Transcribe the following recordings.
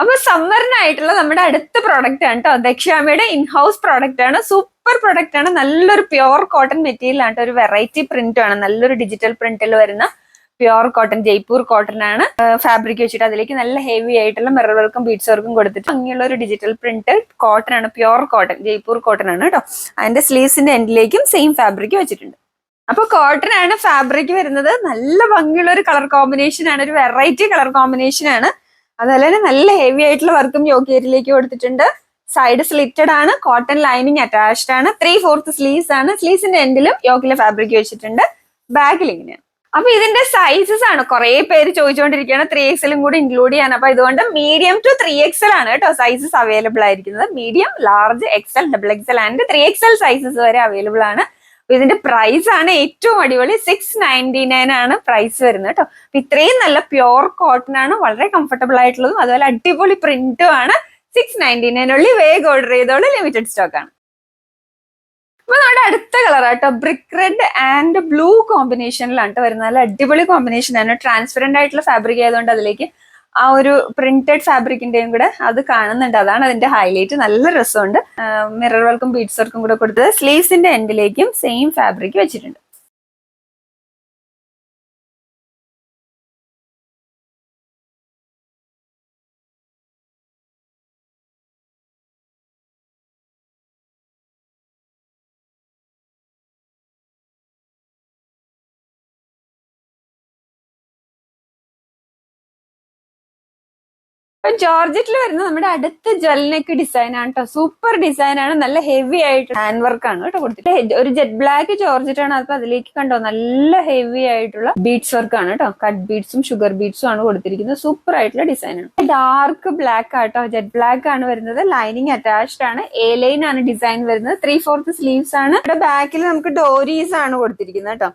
അപ്പൊ സമ്മറിനായിട്ടുള്ള നമ്മുടെ അടുത്ത പ്രോഡക്റ്റ് ആണ് കേട്ടോ ദക്ഷാമയുടെ ഇൻഹൗസ് പ്രോഡക്റ്റ് ആണ്. സൂപ്പർ പ്രോഡക്റ്റ് ആണ്. നല്ലൊരു പ്യുവർ കോട്ടൺ മെറ്റീരിയൽ ആണ്. ഒരു വെറൈറ്റി പ്രിന്റ് ആണ്. നല്ലൊരു ഡിജിറ്റൽ പ്രിന്റിൽ വരുന്ന പ്യുവർ കോട്ടൺ ജയ്പൂർ കോട്ടൺ ആണ്. ഫാബ്രിക് വെച്ചിട്ട് അതിലേക്ക് നല്ല ഹെവി ആയിട്ടുള്ള മിറർ വർക്കും ബീഡ്സ് വർക്കും കൊടുത്തിട്ട് അങ്ങനെയുള്ള ഒരു ഡിജിറ്റൽ പ്രിന്റ് കോട്ടൺ ആണ്. പ്യുവർ കോട്ടൺ ജയ്പൂർ കോട്ടൺ ആണ് കേട്ടോ അതിന്റെ സ്ലീവ്സിന്റെ എൻഡിലേക്കും സെയിം ഫാബ്രിക് വെച്ചിട്ടുണ്ട്. അപ്പൊ കോട്ടൺ ആണ് ഫാബ്രിക് വരുന്നത്. നല്ല ഭംഗിയുള്ള ഒരു കളർ കോമ്പിനേഷൻ ആണ്. ഒരു വെറൈറ്റി കളർ കോമ്പിനേഷൻ ആണ്. അതുപോലെ തന്നെ നല്ല ഹെവി ആയിട്ടുള്ള വർക്കും യോക്കേരിയിലേക്ക് കൊടുത്തിട്ടുണ്ട്. സൈഡ് സ്ലിറ്റഡ് ആണ് കോട്ടൺ ലൈനിങ് അറ്റാച്ച്ഡ് ആണ്. ത്രീ ഫോർത്ത് സ്ലീവ്സ് ആണ് സ്ലീവ്സിന്റെ എൻഡിലും യോക്കിലെ ഫാബ്രിക് വെച്ചിട്ടുണ്ട്. ബാഗിൽ ഇങ്ങനെ. അപ്പൊ ഇതിന്റെ സൈസസ് ആണ്. കുറെ പേര് ചോദിച്ചുകൊണ്ടിരിക്കുകയാണ് ത്രീ എക്സലും കൂടി ഇൻക്ലൂഡ് ചെയ്യാൻ. അപ്പൊ ഇതുകൊണ്ട് മീഡിയം ടു ത്രീ എക്സൽ ആണ് കേട്ടോ സൈസസ് അവൈലബിൾ ആയിരിക്കുന്നത്. Medium large XL double XL and three XL sizes വരെ അവൈലബിൾ ആണ്. ഇതിന്റെ പ്രൈസ് ആണ് ഏറ്റവും അടിപൊളി. സിക്സ് നയന്റി നയൻ ആണ് പ്രൈസ് വരുന്നത് കേട്ടോ. ഇത്രയും നല്ല പ്യുർ കോട്ടൺ ആണ് വളരെ കംഫർട്ടബിൾ ആയിട്ടുള്ളതും അതുപോലെ അടിപൊളി പ്രിന്റും ആണ് സിക്സ് നയന്റി നയൻ ഉള്ളി. വേഗം ഓർഡർ ചെയ്തോളൂ. ലിമിറ്റഡ് സ്റ്റോക്ക് ആണ്. അപ്പൊ നമ്മുടെ അടുത്ത colour auto brick red and blue കോമ്പിനേഷനിലാണ് വരുന്നത്. നല്ല അടിപൊളി കോമ്പിനേഷൻ ആണ്. ട്രാൻസ്പെറന്റ് ആയിട്ടുള്ള ഫാബ്രിക് ആയതുകൊണ്ട് അതിലേക്ക് ആ ഒരു പ്രിന്റഡ് ഫാബ്രിക്കിന്റെയും കൂടെ അത് കാണുന്നുണ്ട്. അതാണ് അതിന്റെ ഹൈലൈറ്റ് നല്ല രസമുണ്ട്. മിറർ വർക്കും ബീഡ്സ് വർക്കും കൂടെ കൊടുത്തത്. സ്ലീവ്സിന്റെ എൻഡിലേക്കും സെയിം ഫാബ്രിക് വെച്ചിട്ടുണ്ട്. ഇപ്പൊ ജോർജറ്റിൽ വരുന്ന നമ്മുടെ അടുത്ത ജ്വല്ലനക്ക് ഡിസൈൻ ആണ് കേട്ടോ സൂപ്പർ ഡിസൈൻ ആണ്. നല്ല ഹെവി ആയിട്ട് ഹാൻഡ് വർക്ക് ആണ് കേട്ടോ കൊടുത്തിട്ട്. ഒരു ജെറ്റ് ബ്ലാക്ക് ജോർജറ്റ് ആണ്. അപ്പൊ അതിലേക്ക് കണ്ടോ? നല്ല ഹെവി ആയിട്ടുള്ള ബീഡ്സ് വർക്ക് ആണ് കേട്ടോ കട്ട് ബീഡ്സും ഷുഗർ ബീഡ്സും ആണ് കൊടുത്തിരിക്കുന്നത്. സൂപ്പർ ആയിട്ടുള്ള ഡിസൈൻ ആണ്. ഡാർക്ക് ബ്ലാക്ക് ആട്ടോ ജെറ്റ് ബ്ലാക്ക് ആണ് വരുന്നത്. ലൈനിങ് അറ്റാച്ച്ഡ് ആണ്. എ ലൈൻ ആണ് ഡിസൈൻ വരുന്നത്. ത്രീ ഫോർത്ത് സ്ലീവ്സ് ആണ്. ബാക്കിൽ നമുക്ക് ഡോരീസ് ആണ് കൊടുത്തിരിക്കുന്നത് കേട്ടോ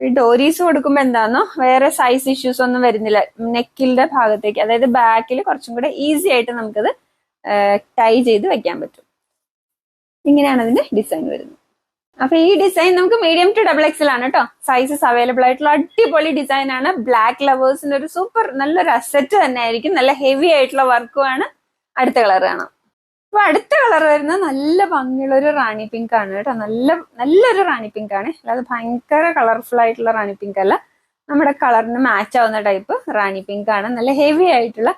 ഈ ഡോരീസ് എന്താണോ വേറെ സൈസ് ഇഷ്യൂസ് ഒന്നും വരുന്നില്ല. നെക്കിന്റെ ഭാഗത്തേക്ക് അതായത് ബാക്കിൽ കുറച്ചും കൂടെ ഈസി ആയിട്ട് നമുക്കത് ടൈ ചെയ്ത് വെക്കാൻ പറ്റും. ഇങ്ങനെയാണ് അതിന്റെ ഡിസൈൻ വരുന്നത്. അപ്പൊ ഈ ഡിസൈൻ നമുക്ക് മീഡിയം ടു ഡബിൾ എക്സൽ ആണ് കേട്ടോ സൈസസ് അവൈലബിൾ ആയിട്ടുള്ള അടിപൊളി ഡിസൈൻ ആണ്. ബ്ലാക്ക് ലവേഴ്സിന്റെ ഒരു സൂപ്പർ നല്ലൊരു അസെറ്റ് തന്നെ ആയിരിക്കും നല്ല ഹെവി ആയിട്ടുള്ള വർക്കുമാണ് അടുത്ത കളർ കാണാം. അപ്പൊ അടുത്ത കളർ വരുന്നത് നല്ല ഭംഗിയുള്ള ഒരു റാണി പിങ്ക് ആണ് കേട്ടോ. നല്ല നല്ലൊരു റാണി പിങ്ക് ആണ്. അല്ലാതെ ഭയങ്കര കളർഫുൾ ആയിട്ടുള്ള റാണി പിങ്ക് അല്ല. നമ്മുടെ കളറിന് മാച്ച് ആവുന്ന ടൈപ്പ് റാണി പിങ്ക് ആണ്. നല്ല ഹെവി ആയിട്ടുള്ള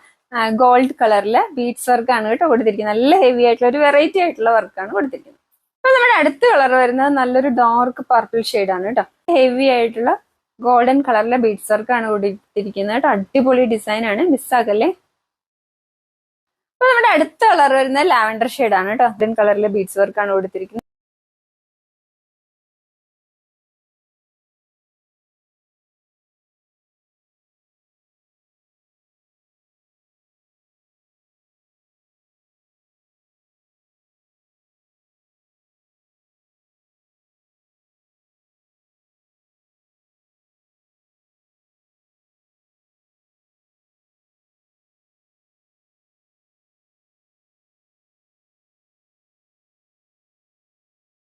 ഗോൾഡ് കളറിലെ ബീഡ്സ് വർക്ക് ആണ് കേട്ടോ കൊടുത്തിരിക്കുന്നത്. നല്ല ഹെവി ആയിട്ടുള്ള ഒരു വെറൈറ്റി ആയിട്ടുള്ള വർക്കാണ് കൊടുത്തിരിക്കുന്നത്. അപ്പൊ നമ്മുടെ അടുത്ത കളർ വരുന്നത് നല്ലൊരു ഡാർക്ക് പർപ്പിൾ ആണ് കേട്ടോ. ഹെവി ആയിട്ടുള്ള ഗോൾഡൻ കളറിലെ ബീഡ്സ് വർക്ക് ആണ് കൊടുത്തിരിക്കുന്നത് കേട്ടോ. അടിപൊളി ഡിസൈൻ ആണ്. മിസ്സാകല്ലേ അപ്പൊ നമ്മുടെ അടുത്ത കളർ വരുന്നത് ലാവൻഡർ ആണ് കേട്ടോ. ഗ്രീൻ കളറിലെ ബീഡ്സ് ആണ് കൊടുത്തിരിക്കുന്നത്.